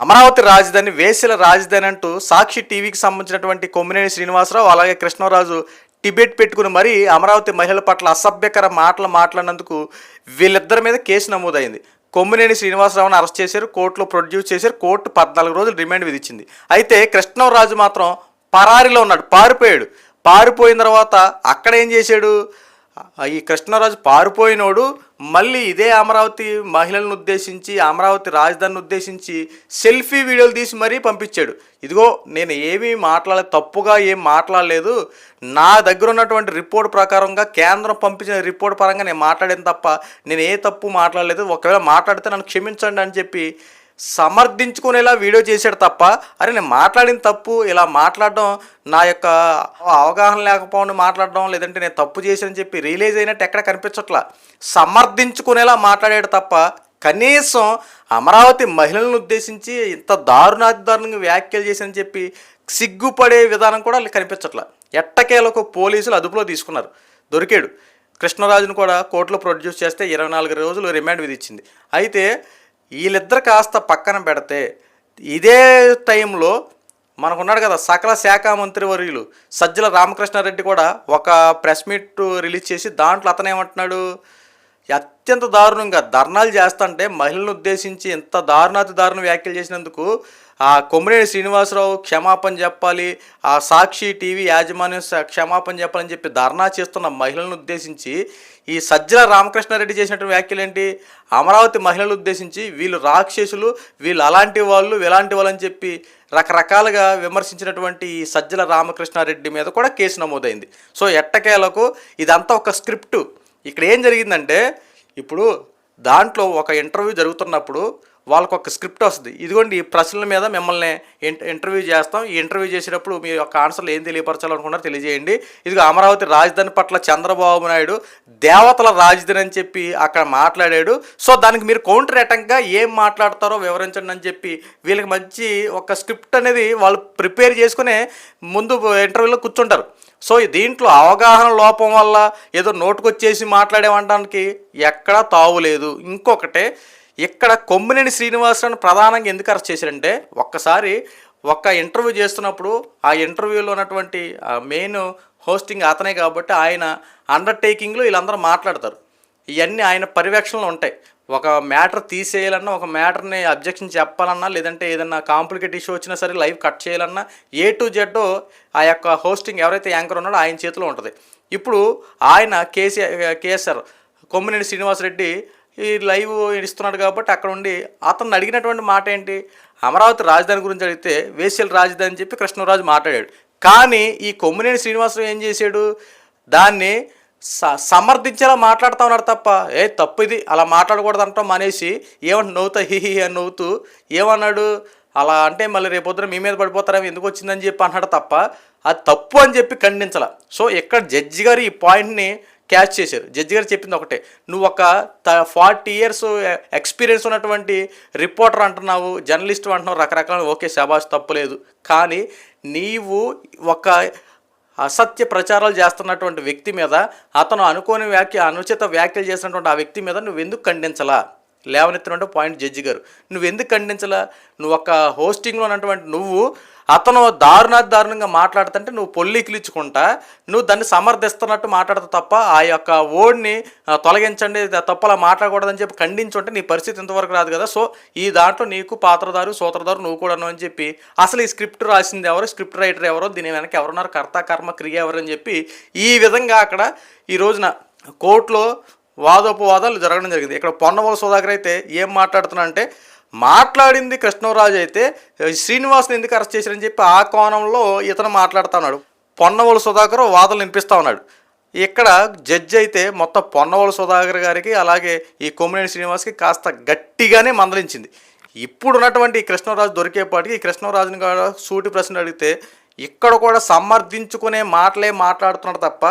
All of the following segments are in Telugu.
అమరావతి రాజధాని వేసల రాజధాని అంటూ సాక్షి టీవీకి సంబంధించినటువంటి కొమ్మినేని శ్రీనివాసరావు అలాగే కృష్ణరాజు టిబెట్ పెట్టుకుని మరీ అమరావతి మహిళల పట్ల అసభ్యకర మాటలు మాట్లాడినందుకు వీళ్ళిద్దరి మీద కేసు నమోదైంది. కొమ్మినేని శ్రీనివాసరావును అరెస్ట్ చేశారు కోర్టులో ప్రొడ్యూస్ చేశారు కోర్టు పద్నాలుగు రోజులు రిమాండ్ విధించింది. అయితే కృష్ణరాజు మాత్రం పరారీలో ఉన్నాడు పారిపోయాడు. పారిపోయిన తర్వాత అక్కడ ఏం చేశాడు? ఈ కృష్ణరాజు పారిపోయినోడు మళ్ళీ ఇదే అమరావతి మహిళలను ఉద్దేశించి అమరావతి రాజధానిని ఉద్దేశించి సెల్ఫీ వీడియోలు తీసి మరీ పంపించాడు. ఇదిగో నేను ఏమీ మాట్లాడలేదు తప్పుగా ఏం మాట్లాడలేదు. నా దగ్గర ఉన్నటువంటి రిపోర్ట్ ప్రకారంగా కేంద్రం పంపించిన రిపోర్ట్ పరంగా నేను మాట్లాడాను తప్ప నేను ఏ తప్పు మాట్లాడలేదు. ఒకవేళ మాట్లాడితే నన్ను క్షమించండి అని చెప్పి సమర్థించుకునేలా వీడియో చేశాడు తప్ప అరే నేను మాట్లాడిన తప్పు ఇలా మాట్లాడడం నా యొక్క అవగాహన లేకపోవడం మాట్లాడడం లేదంటే నేను తప్పు చేశానని చెప్పి రియలైజ్ అయినట్టు ఎక్కడ కనిపించట్లా. సమర్థించుకునేలా మాట్లాడాడు తప్ప కనీసం అమరావతి మహిళలను ఉద్దేశించి ఇంత దారుణాతి దారుణంగా వ్యాఖ్యలు చేశానని చెప్పి సిగ్గుపడే విధానం కూడా కనిపించట్లా. ఎట్టకేలకు పోలీసులు అదుపులో తీసుకున్నారు. దొరికాడు. కృష్ణరాజును కూడా కోర్టులో ప్రొడ్యూస్ చేస్తే ఇరవై నాలుగు రోజులు రిమాండ్ విధించింది. అయితే వీళ్ళిద్దరు కాస్త పక్కన పెడితే ఇదే టైంలో మనకున్నాడు కదా సకల శాఖ మంత్రి వర్యులు సజ్జల రామకృష్ణారెడ్డి కూడా ఒక ప్రెస్ మీట్ రిలీజ్ చేసి దాంట్లో అతనేమంటున్నాడు? అత్యంత దారుణంగా ధర్నాలు చేస్తుంటే మహిళలను ఉద్దేశించి ఇంత దారుణాతి దారుణ వ్యాఖ్యలు చేసినందుకు ఆ కొమ్మినేని శ్రీనివాసరావు క్షమాపణ చెప్పాలి ఆ సాక్షి టీవీ యాజమాన్యం క్షమాపణ చెప్పాలని చెప్పి ధర్నా చేస్తున్న మహిళలను ఉద్దేశించి ఈ సజ్జల రామకృష్ణారెడ్డి చేసినటువంటి వ్యాఖ్యలు ఏంటి అమరావతి మహిళలు ఉద్దేశించి వీళ్ళు రాక్షసులు వీళ్ళు అలాంటి వాళ్ళు ఇలాంటి వాళ్ళు అని చెప్పి రకరకాలుగా విమర్శించినటువంటి ఈ సజ్జల రామకృష్ణారెడ్డి మీద కూడా కేసు నమోదైంది. సో ఎట్టకేలకు ఇదంతా ఒక స్క్రిప్టు. ఇక్కడ ఏం జరిగిందంటే ఇప్పుడు దాంట్లో ఒక ఇంటర్వ్యూ జరుగుతున్నప్పుడు వాళ్ళకు ఒక స్క్రిప్ట్ వస్తుంది. ఇదిగోండి ఈ ప్రశ్నల మీద మిమ్మల్ని ఇంట- ఇంటర్వ్యూ చేస్తాం. ఈ ఇంటర్వ్యూ చేసేటప్పుడు మీ యొక్క ఆన్సర్లు ఏం తెలియపరచాలనుకున్నారో తెలియజేయండి. ఇదిగో అమరావతి రాజధాని పట్ల చంద్రబాబు నాయుడు దేవతల రాజధాని అని చెప్పి అక్కడ మాట్లాడాడు. సో దానికి మీరు కౌంటర్ అటంక్గా ఏం మాట్లాడతారో వివరించండి అని చెప్పి వీళ్ళకి మంచి ఒక స్క్రిప్ట్ అనేది వాళ్ళు ప్రిపేర్ చేసుకునే ముందు ఇంటర్వ్యూలో కూర్చుంటారు. సో దీంట్లో అవగాహన లోపం వల్ల ఏదో నోటుకొచ్చేసి మాట్లాడేవడానికి ఎక్కడా తావులేదు ఇంకొకటే ఇక్కడ కొమ్మినేని శ్రీనివాసరావు ప్రధానంగా ఎందుకు అరెస్ట్ చేశారంటే ఒక్కసారి ఒక్క ఇంటర్వ్యూ చేస్తున్నప్పుడు ఆ ఇంటర్వ్యూలో ఉన్నటువంటి మెయిన్ హోస్టింగ్ అతనే కాబట్టి ఆయన అండర్టేకింగ్లో వీళ్ళందరూ మాట్లాడతారు. ఇవన్నీ ఆయన పర్యవేక్షణలో ఉంటాయి. ఒక మ్యాటర్ తీసేయాలన్నా ఒక మ్యాటర్ని అబ్జెక్షన్ చెప్పాలన్నా లేదంటే ఏదన్నా కాంప్లికేట్ ఇష్యూ వచ్చినా సరే లైవ్ కట్ చేయాలన్నా ఏ టు జెడ్ ఆ యొక్క హోస్టింగ్ ఎవరైతే యాంకర్ ఉన్నాడో ఆయన చేతిలో ఉంటుంది. ఇప్పుడు ఆయన కేసీఆర్ కేఎస్ఆర్ కొమ్మినేని శ్రీనివాసరెడ్డి ఈ లైవ్ ఇస్తున్నాడు కాబట్టి అక్కడ ఉండి అతను అడిగినటువంటి మాట ఏంటి? అమరావతి రాజధాని గురించి అడిగితే వేశ్యల రాజధాని అని చెప్పి కృష్ణరాజు మాట్లాడాడు. కానీ ఈ కొమ్మినేని శ్రీనివాసరావు ఏం చేశాడు? దాన్ని సమర్థించేలా మాట్లాడుతూ ఉన్నాడు తప్ప ఏ తప్పు ఇది అలా మాట్లాడకూడదు అంటాం మానేసి ఏమంటే నవ్వుతా హి హి అని నవ్వుతూ ఏమన్నాడు అలా అంటే మళ్ళీ రేపొద్దున మీ మీద పడిపోతారేమో ఎందుకు వచ్చిందని చెప్పి అన్నాడు తప్ప అది తప్పు అని చెప్పి ఖండించాల. సో ఇక్కడ జడ్జి గారు ఈ పాయింట్ని క్యాచ్ చేశారు. జడ్జి గారు చెప్పింది ఒకటే నువ్వు ఒక ఫార్టీ ఇయర్స్ ఎక్స్పీరియన్స్ ఉన్నటువంటి రిపోర్టర్ అంటున్నావు జర్నలిస్ట్ అంటున్నావు రకరకాల ఓకే శబాష్ తప్పులేదు కానీ నీవు ఒక అసత్య ప్రచారాలు చేస్తున్నటువంటి వ్యక్తి మీద అతను అనుకోని వ్యాఖ్య అనుచిత వ్యాఖ్యలు చేసినటువంటి ఆ వ్యక్తి మీద నువ్వు ఎందుకు ఖండించలా? లేవనెత్తినటువంటి పాయింట్ జడ్జి గారు. నువ్వు ఎందుకు ఖండించలా? నువ్వు ఒక హోస్టింగ్లో ఉన్నటువంటి నువ్వు అతను దారుణాతి దారుణంగా మాట్లాడుతుంటే నువ్వు పొల్లికిలిచ్చుకుంటా నువ్వు దాన్ని సమర్థిస్తున్నట్టు మాట్లాడతావు తప్ప ఆ యొక్క ఓడ్ని తొలగించండి తప్పలా మాట్లాడకూడదని చెప్పి ఖండించుంటే నీ పరిస్థితి ఇంతవరకు రాదు కదా. సో ఈ దాంట్లో నీకు పాత్రదారు సూత్రధారు నువ్వు కూడాను అని చెప్పి అసలు ఈ స్క్రిప్ట్ రాసింది ఎవరు స్క్రిప్ట్ రైటర్ ఎవరో దీని వెనక ఎవరున్నారు కర్త కర్మ క్రియ ఎవరు అని చెప్పి ఈ విధంగా అక్కడ ఈ రోజున కోర్టులో వాదోపవాదాలు జరగడం జరిగింది. ఇక్కడ పొన్నవల సుధాకర్ అయితే ఏం మాట్లాడుతున్నా అంటే మాట్లాడింది కృష్ణరాజు అయితే శ్రీనివాస్ని ఎందుకు అరెస్ట్ చేశారని చెప్పి ఆ కోణంలో ఇతను మాట్లాడుతూ ఉన్నాడు. పొన్నవోలు సుధాకర్ వాదనలు వినిపిస్తూ ఉన్నాడు. ఇక్కడ జడ్జి అయితే మొత్తం పొన్నవోలు సుధాకర్ గారికి అలాగే ఈ కొమ్మినేని శ్రీనివాస్కి కాస్త గట్టిగానే మందలించింది. ఇప్పుడు ఉన్నటువంటి కృష్ణరాజు దొరికేపాటికి ఈ కృష్ణరాజుని కూడా సూటి ప్రశ్న అడిగితే ఇక్కడ కూడా సమర్థించుకునే మాటలే మాట్లాడుతున్నాడు తప్ప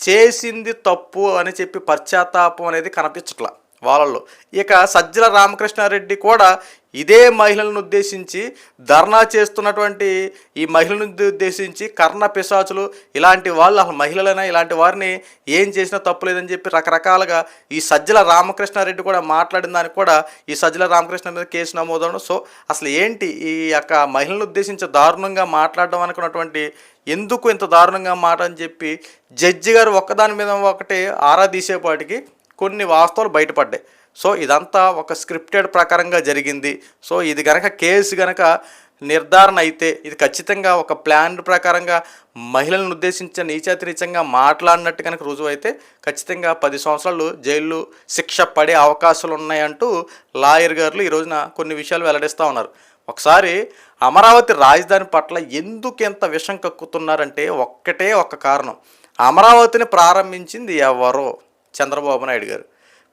చేసింది తప్పు అని చెప్పి పశ్చాత్తాపం అనేది కనిపించట్లా. వాళ్ళల్లో ఇక సజ్జల రామకృష్ణారెడ్డి కూడా ఇదే మహిళలను ఉద్దేశించి ధర్నా చేస్తున్నటువంటి ఈ మహిళలను ఉద్దేశించి కర్ణ పిశాచులు ఇలాంటి వాళ్ళు అసలు మహిళలైనా ఇలాంటి వారిని ఏం చేసినా తప్పు లేదని చెప్పి రకరకాలుగా ఈ సజ్జల రామకృష్ణారెడ్డి కూడా మాట్లాడిన దానికి కూడా ఈ సజ్జల రామకృష్ణ మీద కేసు నమోదవడం. సో అసలు ఏంటి ఈ యొక్క మహిళలను ఉద్దేశించి దారుణంగా మాట్లాడడం అనుకున్నటువంటి ఎందుకు ఇంత దారుణంగా మాట అని చెప్పి జడ్జి గారు ఒక్కదాని మీద ఒకటి ఆరా తీసేపాటికి కొన్ని వాస్తవాలు బయటపడ్డాయి. సో ఇదంతా ఒక స్క్రిప్టెడ్ ప్రకారంగా జరిగింది. సో ఇది గనక కేసు గనక నిర్ధారణ అయితే ఇది ఖచ్చితంగా ఒక ప్లాన్ ప్రకారంగా మహిళలను ఉద్దేశించిన నీచాతిరీచంగా మాట్లాడినట్టు కనుక రుజువు అయితే ఖచ్చితంగా పది సంవత్సరాలు జైలు శిక్ష పడే అవకాశాలు ఉన్నాయంటూ లాయర్ గారు ఈ రోజున కొన్ని విషయాలు వెల్లడిస్తూ ఉన్నారు. ఒకసారి అమరావతి రాజధాని పట్ల ఎందుకు ఎంత విషం కక్కుతున్నారంటే ఒక్కటే ఒక్క కారణం. అమరావతిని ప్రారంభించింది ఎవరో? చంద్రబాబు నాయుడు గారు.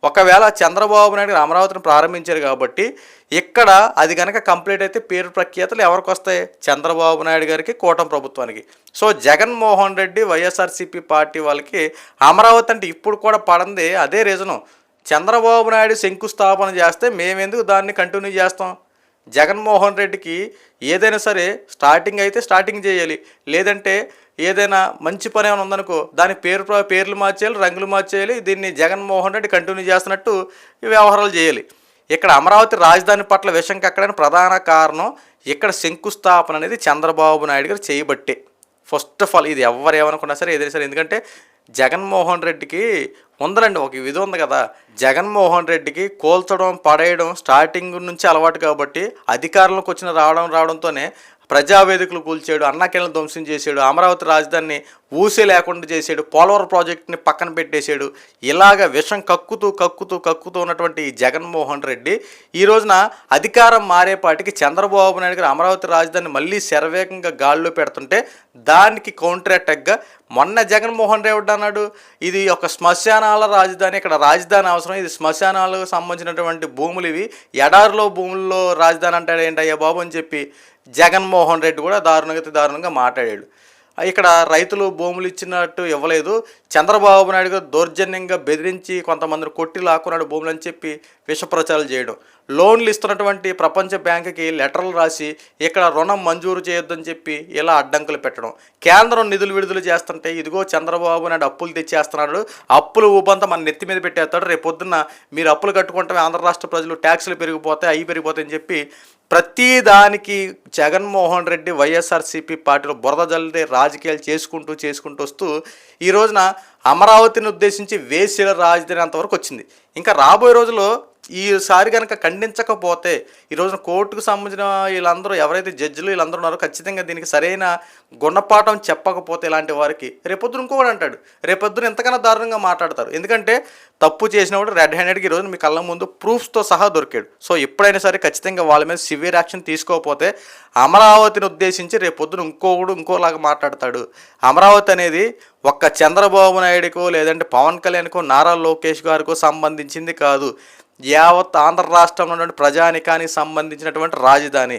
ఒకవేళ చంద్రబాబు నాయుడు గారు అమరావతిని ప్రారంభించారు కాబట్టి ఇక్కడ అది కనుక కంప్లీట్ అయితే పేరు ప్రఖ్యాతలు ఎవరికి వస్తాయి? చంద్రబాబు నాయుడు గారికి కూటమి ప్రభుత్వానికి. So Jaganmohan Reddy YSRCP party వాళ్ళకి అమరావతి అంటే ఇప్పుడు కూడా పడంది అదే రీజను. చంద్రబాబు నాయుడు శంకుస్థాపన చేస్తే మేమెందుకు దాన్ని కంటిన్యూ చేస్తాం? జగన్మోహన్ రెడ్డికి ఏదైనా సరే స్టార్టింగ్ అయితే స్టార్టింగ్ చేయాలి. లేదంటే ఏదైనా మంచి పని ఏమైనా ఉందనుకో దాని పేరు పేర్లు మార్చేయాలి రంగులు మార్చేయాలి దీన్ని జగన్మోహన్ రెడ్డి కంటిన్యూ చేస్తున్నట్టు వ్యవహారాలు చేయాలి. ఇక్కడ అమరావతి రాజధాని పట్ల విషం కక్కడానికి ప్రధాన కారణం ఇక్కడ శంకుస్థాపన అనేది చంద్రబాబు నాయుడు గారు చేయబట్టే. ఫస్ట్ ఆఫ్ ఆల్ ఇది ఎవరు ఏమనుకున్నా సరే ఏదైనా సరే ఎందుకంటే జగన్మోహన్ రెడ్డికి ఉందరండి ఒక విధి ఉంది కదా. జగన్మోహన్ రెడ్డికి కోల్చడం పడేయడం స్టార్టింగ్ నుంచి అలవాటు కాబట్టి అధికారంలోకి వచ్చిన రావడం రావడంతోనే ప్రజావేదికలు కూల్చాడు అన్నకెళ్ళను ధ్వంసం చేశాడు అమరావతి రాజధానిని ఊసే లేకుండా చేశాడు పోలవరం ప్రాజెక్టుని పక్కన పెట్టేశాడు. ఇలాగ విషం కక్కుతూ కక్కుతూ కక్కుతూ ఉన్నటువంటి జగన్మోహన్ రెడ్డి ఈ రోజున అధికారం మారేపాటికి చంద్రబాబు నాయుడు గారు అమరావతి రాజధానిని మళ్ళీ శరవేగంగా గాల్లో పెడుతుంటే దానికి కౌంటర్ అటాక్గా మొన్న జగన్మోహన్ రెడ్డి అన్నాడు ఇది ఒక శ్మశానాల రాజధాని ఇక్కడ రాజధాని అవసరం ఇది శ్మశానాలకు సంబంధించినటువంటి భూములు ఇవి ఎడారిలో భూముల్లో రాజధాని అంటాడు ఏంటయ్యా బాబు? అని చెప్పి జగన్మోహన్ రెడ్డి కూడా దారుణంగా దారుణంగా మాట్లాడాడు. ఇక్కడ రైతులు భూములు ఇచ్చినట్టు ఇవ్వలేదు. చంద్రబాబు నాయుడు దౌర్జన్యంగా బెదిరించి కొంతమందిని కొట్టి లాక్కున్నాడు భూములు అని చెప్పి విషప్రచారాలు చేయడం. లోన్లు ఇస్తున్నటువంటి ప్రపంచ బ్యాంకుకి లెటర్లు రాసి ఇక్కడ రుణం మంజూరు చేయొద్దని చెప్పి ఇలా అడ్డంకులు పెట్టడం. కేంద్రం నిధులు విడుదల చేస్తుంటే ఇదిగో చంద్రబాబు నాయుడు అప్పులు తెచ్చేస్తున్నాడు. అప్పులు ఊపంతా మన నెత్తి మీద పెట్టేస్తాడు. రేపు పొద్దున్న మీరు అప్పులు కట్టుకుంటే ఆంధ్ర రాష్ట్ర ప్రజలు ట్యాక్సులు పెరిగిపోతాయి అవి పెరిగిపోతాయని చెప్పి ప్రతి దానికి జగన్మోహన్ రెడ్డి వైఎస్ఆర్సీపీ పార్టీలో బురద జల్లి రాజకీయాలు చేసుకుంటూ చేసుకుంటూ వస్తూ ఈ రోజున అమరావతిని ఉద్దేశించి వేసిన రాజధాని అంతవరకు వచ్చింది. ఇంకా రాబోయే రోజుల్లో ఈసారి కనుక ఖండించకపోతే ఈరోజున కోర్టుకు సంబంధించిన వీళ్ళందరూ ఎవరైతే జడ్జిలు వీళ్ళందరూ ఉన్నారో ఖచ్చితంగా దీనికి సరైన గుణపాఠం చెప్పకపోతే ఇలాంటి వారికి రేపొద్దున ఇంకోటి అంటాడు రేపొద్దున ఎంతకన్నా దారుణంగా మాట్లాడతారు. ఎందుకంటే తప్పు చేసినప్పుడు రెడ్ హ్యాండెడ్కి ఈరోజు మీ కళ్ళ ముందు ప్రూఫ్స్తో సహా దొరికాడు. సో ఎప్పుడైనా సరే ఖచ్చితంగా వాళ్ళ మీద సివియర్ యాక్షన్ తీసుకోకపోతే అమరావతిని ఉద్దేశించి రేపొద్దున ఇంకోడు ఇంకోలాగా మాట్లాడతాడు. అమరావతి అనేది ఒక్క చంద్రబాబు నాయుడుకో లేదంటే పవన్ కళ్యాణ్కో నారా లోకేష్ గారికో సంబంధించింది కాదు. యావత్ ఆంధ్ర రాష్ట్రంలో ఉన్నటువంటి ప్రజానికానికి సంబంధించినటువంటి రాజధాని.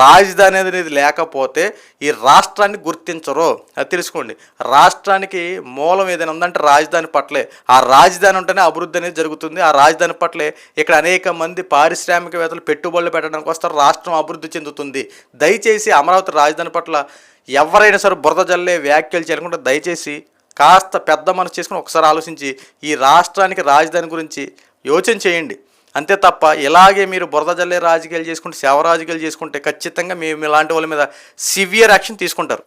రాజధాని అనేది లేకపోతే ఈ రాష్ట్రాన్ని గుర్తించరు. అది తెలుసుకోండి. రాష్ట్రానికి మూలం ఏదైనా ఉందంటే రాజధాని పట్లే. ఆ రాజధాని ఉంటేనే అభివృద్ధి అనేది జరుగుతుంది. ఆ రాజధాని పట్లే ఇక్కడ అనేక మంది పారిశ్రామికవేత్తలు పెట్టుబడులు పెట్టడానికి వస్తారు. రాష్ట్రం అభివృద్ధి చెందుతుంది. దయచేసి అమరావతి రాజధాని పట్ల ఎవరైనా సరే బురద జల్లే వ్యాఖ్యలు చేయకుండా దయచేసి కాస్త పెద్ద మనసు చేసుకుని ఒకసారి ఆలోచించి ఈ రాష్ట్రానికి రాజధాని గురించి యోచన చేయండి. అంతే తప్ప ఇలాగే మీరు బురద జల్లే రాజకీయాలు చేసుకుంటే సేవ రాజకీయాలు చేసుకుంటే ఖచ్చితంగా మేము ఇలాంటి వాళ్ళ మీద సివియర్ యాక్షన్ తీసుకుంటారు.